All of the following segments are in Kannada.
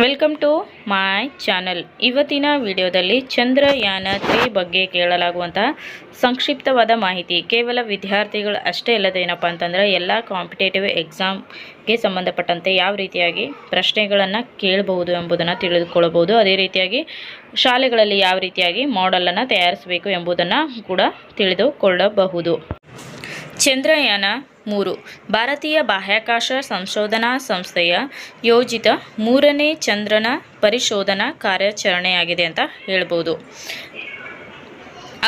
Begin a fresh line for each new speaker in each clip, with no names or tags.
ವೆಲ್ಕಮ್ ಟು ಮೈ ಚಾನಲ್ ಇವತ್ತಿನ ವಿಡಿಯೋದಲ್ಲಿ ಚಂದ್ರಯಾನ ತ್ರೀ ಬಗ್ಗೆ ಕೇಳಲಾಗುವಂತಹ ಸಂಕ್ಷಿಪ್ತವಾದ ಮಾಹಿತಿ. ಕೇವಲ ವಿದ್ಯಾರ್ಥಿಗಳು ಅಷ್ಟೇ ಅಲ್ಲದೆ ಏನಪ್ಪ ಅಂತಂದರೆ ಎಲ್ಲ ಕಾಂಪಿಟೇಟಿವ್ ಎಕ್ಸಾಮ್ಗೆ ಸಂಬಂಧಪಟ್ಟಂತೆ ಯಾವ ರೀತಿಯಾಗಿ ಪ್ರಶ್ನೆಗಳನ್ನು ಕೇಳಬಹುದು ಎಂಬುದನ್ನು ತಿಳಿದುಕೊಳ್ಳಬಹುದು. ಅದೇ ರೀತಿಯಾಗಿ ಶಾಲೆಗಳಲ್ಲಿ ಯಾವ ರೀತಿಯಾಗಿ ಮಾಡೆಲನ್ನು ತಯಾರಿಸಬೇಕು ಎಂಬುದನ್ನು ಕೂಡ ತಿಳಿದುಕೊಳ್ಳಬಹುದು. ಚಂದ್ರಯಾನ ಮೂರು. ಭಾರತೀಯ ಬಾಹ್ಯಾಕಾಶ ಸಂಶೋಧನಾ ಸಂಸ್ಥೆಯ ಯೋಜಿತ ಮೂರನೇ ಚಂದ್ರನ ಪರಿಶೋಧನಾ ಕಾರ್ಯಾಚರಣೆಯಾಗಿದೆ ಅಂತ ಹೇಳ್ಬೋದು.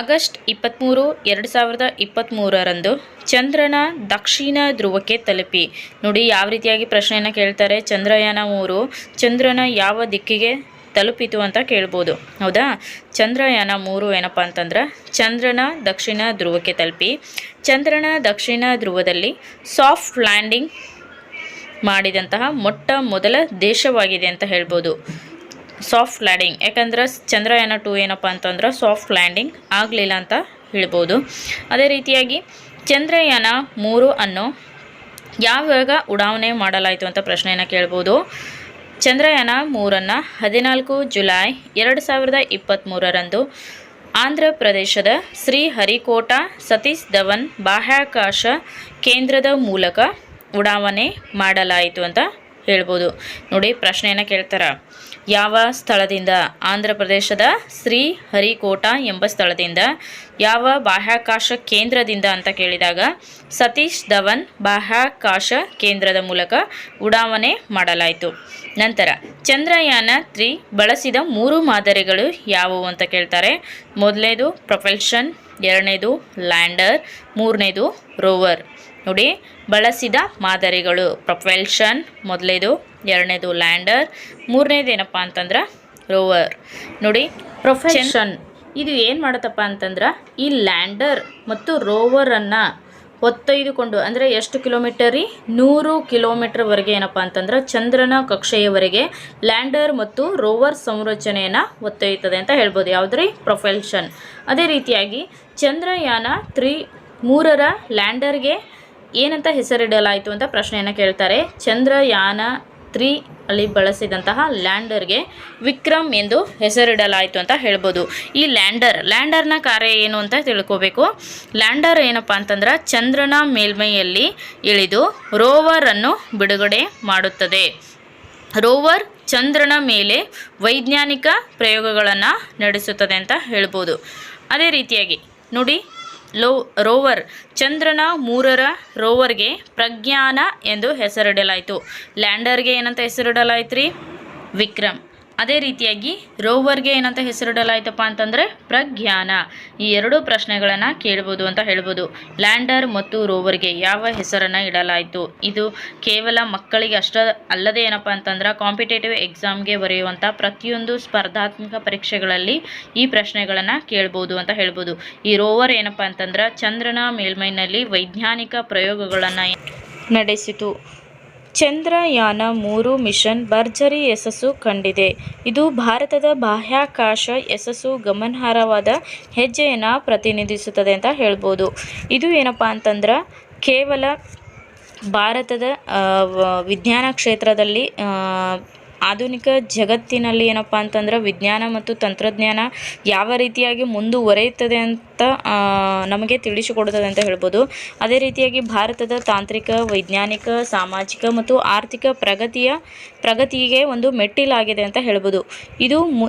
ಆಗಸ್ಟ್ ಇಪ್ಪತ್ತ್ಮೂರು ಎರಡು ಸಾವಿರದ ಇಪ್ಪತ್ತ್ಮೂರರಂದು ಚಂದ್ರನ ದಕ್ಷಿಣ ಧ್ರುವಕ್ಕೆ ತಲುಪಿ. ನೋಡಿ, ಯಾವ ರೀತಿಯಾಗಿ ಪ್ರಶ್ನೆಯನ್ನು ಕೇಳ್ತಾರೆ? ಚಂದ್ರಯಾನ ಮೂರು, ಚಂದ್ರನ ಯಾವ ದಿಕ್ಕಿಗೆ ತಲುಪಿತು ಅಂತ ಕೇಳ್ಬೋದು. ಹೌದಾ? ಚಂದ್ರಯಾನ ಮೂರು ಏನಪ್ಪ ಅಂತಂದ್ರೆ, ಚಂದ್ರನ ದಕ್ಷಿಣ ಧ್ರುವಕ್ಕೆ ತಲುಪಿ, ಚಂದ್ರನ ದಕ್ಷಿಣ ಧ್ರುವದಲ್ಲಿ ಸಾಫ್ಟ್ ಲ್ಯಾಂಡಿಂಗ್ ಮಾಡಿದಂತಹ ಮೊಟ್ಟ ಮೊದಲ ದೇಶವಾಗಿದೆ ಅಂತ ಹೇಳ್ಬೋದು. ಸಾಫ್ಟ್ ಲ್ಯಾಂಡಿಂಗ್ ಯಾಕಂದ್ರೆ ಚಂದ್ರಯಾನ ಟು ಏನಪ್ಪ ಅಂತಂದ್ರೆ ಸಾಫ್ಟ್ ಲ್ಯಾಂಡಿಂಗ್ ಆಗಲಿಲ್ಲ ಅಂತ ಹೇಳ್ಬೋದು. ಅದೇ ರೀತಿಯಾಗಿ ಚಂದ್ರಯಾನ ಮೂರು ಅನ್ನು ಯಾವಾಗ ಉಡಾವಣೆ ಮಾಡಲಾಯಿತು ಅಂತ ಪ್ರಶ್ನೆಯನ್ನು ಕೇಳ್ಬೋದು. ಚಂದ್ರಯಾನ ಮೂರನ್ನು ಹದಿನಾಲ್ಕು ಜುಲೈ ಎರಡು ಸಾವಿರದ ಇಪ್ಪತ್ತ್ಮೂರರಂದು ಆಂಧ್ರ ಪ್ರದೇಶದ ಶ್ರೀಹರಿಕೋಟಾ ಸತೀಶ್ ಧವನ್ ಬಾಹ್ಯಾಕಾಶ ಕೇಂದ್ರದ ಮೂಲಕ ಉಡಾವಣೆ ಮಾಡಲಾಯಿತು ಅಂತ ಹೇಳ್ಬೋದು. ನೋಡಿ ಪ್ರಶ್ನೆಯನ್ನು ಕೇಳ್ತಾರೆ? ಯಾವ ಸ್ಥಳದಿಂದ? ಆಂಧ್ರ ಪ್ರದೇಶದ ಶ್ರೀ ಹರಿಕೋಟ ಎಂಬ ಸ್ಥಳದಿಂದ. ಯಾವ ಬಾಹ್ಯಾಕಾಶ ಕೇಂದ್ರದಿಂದ ಅಂತ ಕೇಳಿದಾಗ ಸತೀಶ್ ಧವನ್ ಬಾಹ್ಯಾಕಾಶ ಕೇಂದ್ರದ ಮೂಲಕ ಉಡಾವಣೆ ಮಾಡಲಾಯಿತು. ನಂತರ ಚಂದ್ರಯಾನ ತ್ರೀ ಬಳಸಿದ ಮೂರು ಮಾದರಿಗಳು ಯಾವುವು ಅಂತ ಕೇಳ್ತಾರೆ. ಮೊದಲನೇದು ಪ್ರೊಫೆಲ್ಷನ್ ಎರಡನೇದು ಲ್ಯಾಂಡರ್, ಮೂರನೇದು ರೋವರ್. ನೋಡಿ, ಬಳಸಿದ ಮಾದರಿಗಳು. ಪ್ರೊಫೆಲ್ಷನ್ ಮೊದಲೇದು ಎರಡನೇದು ಲ್ಯಾಂಡರ್, ಮೂರನೇದು ಏನಪ್ಪ ಅಂತಂದ್ರೆ ರೋವರ್. ನೋಡಿ ಪ್ರೊಫೆಷನ್ ಇದು ಏನು ಮಾಡುತ್ತಪ್ಪ ಅಂತಂದ್ರೆ, ಈ ಲ್ಯಾಂಡರ್ ಮತ್ತು ರೋವರನ್ನು ಹೊತ್ತೊಯ್ದುಕೊಂಡು ಅಂದರೆ ಎಷ್ಟು ಕಿಲೋಮೀಟರ್ ರೀ? ನೂರು ಕಿಲೋಮೀಟರ್ವರೆಗೆ ಏನಪ್ಪ ಅಂತಂದ್ರೆ, ಚಂದ್ರನ ಕಕ್ಷೆಯವರೆಗೆ ಲ್ಯಾಂಡರ್ ಮತ್ತು ರೋವರ್ ಸಂರಚನೆಯನ್ನು ಹೊತ್ತೊಯ್ಯುತ್ತದೆ ಅಂತ ಹೇಳ್ಬೋದು. ಯಾವುದ್ರಿ ಪ್ರೊಫೆಲ್ಷನ್ ಅದೇ ರೀತಿಯಾಗಿ, ಚಂದ್ರಯಾನ ತ್ರೀ, ಮೂರರ ಲ್ಯಾಂಡರ್ಗೆ ಏನಂತ ಹೆಸರಿಡಲಾಯಿತು ಅಂತ ಪ್ರಶ್ನೆಯನ್ನು ಕೇಳ್ತಾರೆ. ಚಂದ್ರಯಾನ ತ್ರೀ ಅಲ್ಲಿ ಬಳಸಿದಂತಹ ಲ್ಯಾಂಡರ್ಗೆ ವಿಕ್ರಮ್ ಎಂದು ಹೆಸರಿಡಲಾಯಿತು ಅಂತ ಹೇಳ್ಬೋದು. ಈ ಲ್ಯಾಂಡರ್, ಲ್ಯಾಂಡರ್ನ ಕಾರ್ಯ ಏನು ಅಂತ ತಿಳ್ಕೋಬೇಕು. ಲ್ಯಾಂಡರ್ ಏನಪ್ಪ ಅಂತಂದ್ರೆ ಚಂದ್ರನ ಮೇಲ್ಮೈಯಲ್ಲಿ ಇಳಿದು ರೋವರನ್ನು ಬಿಡುಗಡೆ ಮಾಡುತ್ತದೆ. ರೋವರ್ ಚಂದ್ರನ ಮೇಲೆ ವೈಜ್ಞಾನಿಕ ಪ್ರಯೋಗಗಳನ್ನು ನಡೆಸುತ್ತದೆ ಅಂತ ಹೇಳ್ಬೋದು. ಅದೇ ರೀತಿಯಾಗಿ, ನೋಡಿ ಲೋ ರೋವರ್ ಚಂದ್ರನ ಮೂರರ ರೋವರ್ಗೆ ಪ್ರಜ್ಞಾನ ಎಂದು ಹೆಸರಿಡಲಾಯಿತು. ಲ್ಯಾಂಡರ್ಗೆ ಏನಂತ ಹೆಸರಿಡಲಾಯ್ತು ರೀ ವಿಕ್ರಮ್. ಅದೇ ರೀತಿಯಾಗಿ ರೋವರ್ಗೆ ಏನಂತ ಹೆಸರಿಡಲಾಯಿತಪ್ಪ ಅಂತಂದರೆ ಪ್ರಜ್ಞಾನ. ಈ ಎರಡು ಪ್ರಶ್ನೆಗಳನ್ನು ಕೇಳ್ಬೋದು ಅಂತ ಹೇಳ್ಬೋದು. ಲ್ಯಾಂಡರ್ ಮತ್ತು ರೋವರ್ಗೆ ಯಾವ ಹೆಸರನ್ನು ಇಡಲಾಯಿತು? ಇದು ಕೇವಲ ಮಕ್ಕಳಿಗೆ ಅಷ್ಟ ಅಲ್ಲದೆ ಏನಪ್ಪ ಅಂತಂದ್ರೆ ಕಾಂಪಿಟೇಟಿವ್ ಎಕ್ಸಾಮ್ಗೆ ಬರೆಯುವಂಥ ಪ್ರತಿಯೊಂದು ಸ್ಪರ್ಧಾತ್ಮಕ ಪರೀಕ್ಷೆಗಳಲ್ಲಿ ಈ ಪ್ರಶ್ನೆಗಳನ್ನು ಕೇಳ್ಬೋದು ಅಂತ ಹೇಳ್ಬೋದು. ಈ ರೋವರ್ ಏನಪ್ಪ ಅಂತಂದ್ರೆ ಚಂದ್ರನ ಮೇಲ್ಮೈನಲ್ಲಿ ವೈಜ್ಞಾನಿಕ ಪ್ರಯೋಗಗಳನ್ನು ನಡೆಸಿತು. ಚಂದ್ರಯಾನ ಮೂರು ಮಿಷನ್ ಭರ್ಜರಿ ಯಶಸ್ಸು ಕಂಡಿದೆ. ಇದು ಭಾರತದ ಬಾಹ್ಯಾಕಾಶ ಯಶಸ್ಸು ಗಮನಾರ್ಹವಾದ ಹೆಜ್ಜೆಯನ್ನು ಪ್ರತಿನಿಧಿಸುತ್ತದೆ ಅಂತ ಹೇಳ್ಬೋದು. ಇದು ಏನಪ್ಪ ಅಂತಂದ್ರೆ ಕೇವಲ ಭಾರತದ ವಿಜ್ಞಾನ ಕ್ಷೇತ್ರದಲ್ಲಿ ಆಧುನಿಕ ಜಗತ್ತಿನಲ್ಲಿ ಏನಪ್ಪ ಅಂತಂದ್ರೆ ವಿಜ್ಞಾನ ಮತ್ತು ತಂತ್ರಜ್ಞಾನ ಯಾವ ರೀತಿಯಾಗಿ ಮುಂದುವರೆಯುತ್ತದೆ ಅಂತ ನಮಗೆ ತಿಳಿಸಿಕೊಡುತ್ತದೆ ಅಂತ ಹೇಳ್ಬೋದು. ಅದೇ ರೀತಿಯಾಗಿ ಭಾರತದ ತಾಂತ್ರಿಕ, ವೈಜ್ಞಾನಿಕ, ಸಾಮಾಜಿಕ ಮತ್ತು ಆರ್ಥಿಕ ಪ್ರಗತಿಯ ಪ್ರಗತಿಗೆ ಒಂದು ಮೆಟ್ಟಿಲಾಗಿದೆ ಅಂತ ಹೇಳ್ಬೋದು. ಇದು ಮು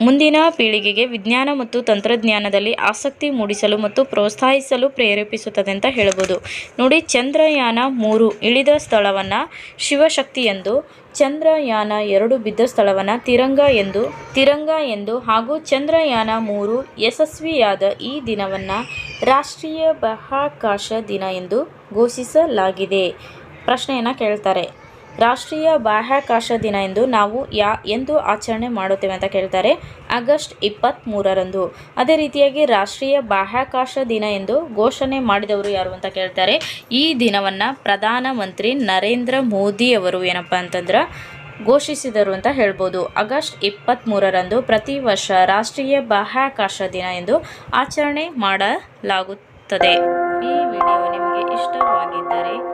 ಮುಂದಿನ ಪೀಳಿಗೆಗೆ ವಿಜ್ಞಾನ ಮತ್ತು ತಂತ್ರಜ್ಞಾನದಲ್ಲಿ ಆಸಕ್ತಿ ಮೂಡಿಸಲು ಮತ್ತು ಪ್ರೋತ್ಸಾಹಿಸಲು ಪ್ರೇರೇಪಿಸುತ್ತದೆ ಅಂತ ಹೇಳ್ಬೋದು. ನೋಡಿ, ಚಂದ್ರಯಾನ ಮೂರು ಇಳಿದ ಸ್ಥಳವನ್ನು ಶಿವಶಕ್ತಿ ಎಂದು ಚಂದ್ರಯಾನ ಎರಡು ಬಿದ್ದ ಸ್ಥಳವನ್ನು ತಿರಂಗ ಎಂದು ತಿರಂಗ ಎಂದು ಹಾಗೂ ಚಂದ್ರಯಾನ ಮೂರು ಯಶಸ್ವಿಯಾದ ಈ ದಿನವನ್ನು ರಾಷ್ಟ್ರೀಯ ಬಾಹ್ಯಾಕಾಶ ದಿನ ಎಂದು ಘೋಷಿಸಲಾಗಿದೆ. ಪ್ರಶ್ನೆಯನ್ನು ಕೇಳ್ತಾರೆ. ರಾಷ್ಟ್ರೀಯ ಬಾಹ್ಯಾಕಾಶ ದಿನ ಎಂದು ನಾವು ಯಾ, ಎಂದು ಆಚರಣೆ ಮಾಡುತ್ತೇವೆ ಅಂತ ಕೇಳ್ತಾರೆ ಆಗಸ್ಟ್ ಇಪ್ಪತ್ತ್ಮೂರರಂದು ಅದೇ ರೀತಿಯಾಗಿ ರಾಷ್ಟ್ರೀಯ ಬಾಹ್ಯಾಕಾಶ ದಿನ ಎಂದು ಘೋಷಣೆ ಮಾಡಿದವರು ಯಾರು ಅಂತ ಕೇಳ್ತಾರೆ. ಈ ದಿನವನ್ನು ಪ್ರಧಾನಮಂತ್ರಿ ನರೇಂದ್ರ ಮೋದಿಯವರು ಏನಪ್ಪ ಅಂತಂದ್ರೆ ಘೋಷಿಸಿದರು ಅಂತ ಹೇಳ್ಬೋದು. ಆಗಸ್ಟ್ ಇಪ್ಪತ್ತ್ಮೂರರಂದು ಪ್ರತಿ ವರ್ಷ ರಾಷ್ಟ್ರೀಯ ಬಾಹ್ಯಾಕಾಶ ದಿನ ಎಂದು ಆಚರಣೆ ಮಾಡಲಾಗುತ್ತದೆ. ಈ ವಿಡಿಯೋ ನಿಮಗೆ ಇಷ್ಟವಾಗಿದ್ದರೆ